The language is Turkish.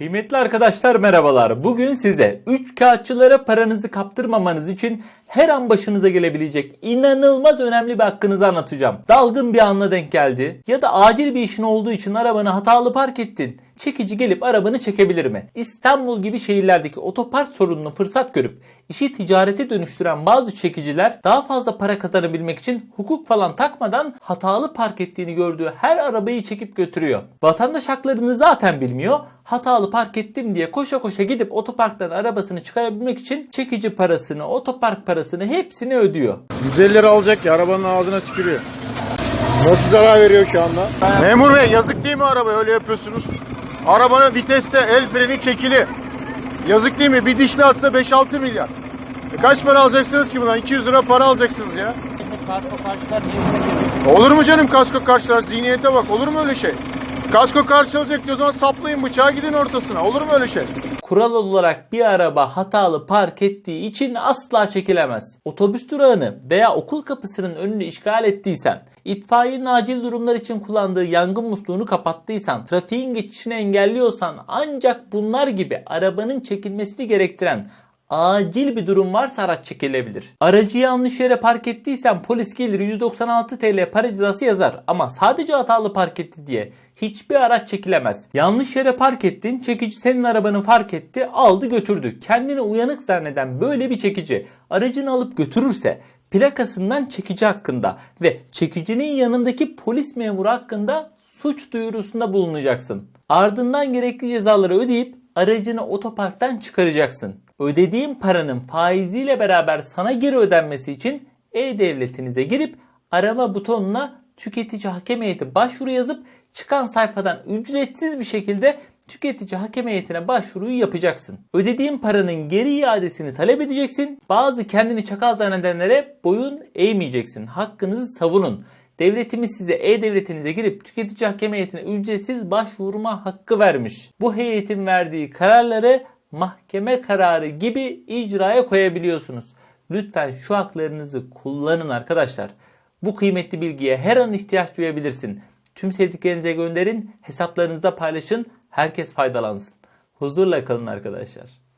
Kıymetli arkadaşlar merhabalar. Bugün size 3 kağıtçılara paranızı kaptırmamanız için her an başınıza gelebilecek inanılmaz önemli bir hakkınızı anlatacağım. Dalgın bir anla denk geldi ya da acil bir işin olduğu için arabanı hatalı park ettin. Çekici gelip arabanı çekebilir mi? İstanbul gibi şehirlerdeki otopark sorununu fırsat görüp işi ticarete dönüştüren bazı çekiciler daha fazla para kazanabilmek için hukuk falan takmadan hatalı park ettiğini gördüğü her arabayı çekip götürüyor. Vatandaş haklarını zaten bilmiyor. Hatalı park ettim diye koşa koşa gidip otoparktan arabasını çıkarabilmek için çekici parasını, otopark parasını hepsini ödüyor. 150 lira alacak ya arabanın ağzına tükürüyor. Nasıl zarar veriyor ki anda? Memur bey yazık değil mi araba öyle yapıyorsunuz? Arabanın viteste el freni çekili. Yazık değil mi? Bir dişli atsa 5-6 milyar. E kaç para alacaksınız ki bundan? 200 lira para alacaksınız ya. Kasko karşılar Olur mu canım kasko karşılar? Zihniyete bak. Olur mu öyle şey? Kasko karşılayacak diyor o zaman saplayın bıçağı gidin ortasına. Olur mu öyle şey? Kural olarak bir araba hatalı park ettiği için asla çekilemez. Otobüs durağını veya okul kapısının önünü işgal ettiysen, itfaiyenin acil durumlar için kullandığı yangın musluğunu kapattıysan, trafiğin geçişini engelliyorsan ancak bunlar gibi arabanın çekilmesini gerektiren acil bir durum varsa araç çekilebilir. Aracı yanlış yere park ettiysen polis gelir 196 TL para cezası yazar ama sadece hatalı park etti diye hiçbir araç çekilemez. Yanlış yere park ettin, çekici senin arabanı fark etti, aldı götürdü. Kendini uyanık zanneden böyle bir çekici aracını alıp götürürse plakasından çekici hakkında ve çekicinin yanındaki polis memuru hakkında suç duyurusunda bulunacaksın. Ardından gerekli cezaları ödeyip aracını otoparktan çıkaracaksın. Ödediğin paranın faiziyle beraber sana geri ödenmesi için e-devletinize girip arama butonuna tüketici hakem heyeti başvuru yazıp çıkan sayfadan ücretsiz bir şekilde tüketici hakem heyetine başvuruyu yapacaksın. Ödediğin paranın geri iadesini talep edeceksin. Bazı kendini çakal zannedenlere boyun eğmeyeceksin. Hakkınızı savunun. Devletimiz size e-devletinize girip tüketici hakem heyetine ücretsiz başvurma hakkı vermiş. Bu heyetin verdiği kararları mahkeme kararı gibi icraya koyabiliyorsunuz. Lütfen şu haklarınızı kullanın arkadaşlar. Bu kıymetli bilgiye her an ihtiyaç duyabilirsin. Tüm sevdiklerinize gönderin, hesaplarınızda paylaşın, herkes faydalansın. Huzurla kalın arkadaşlar.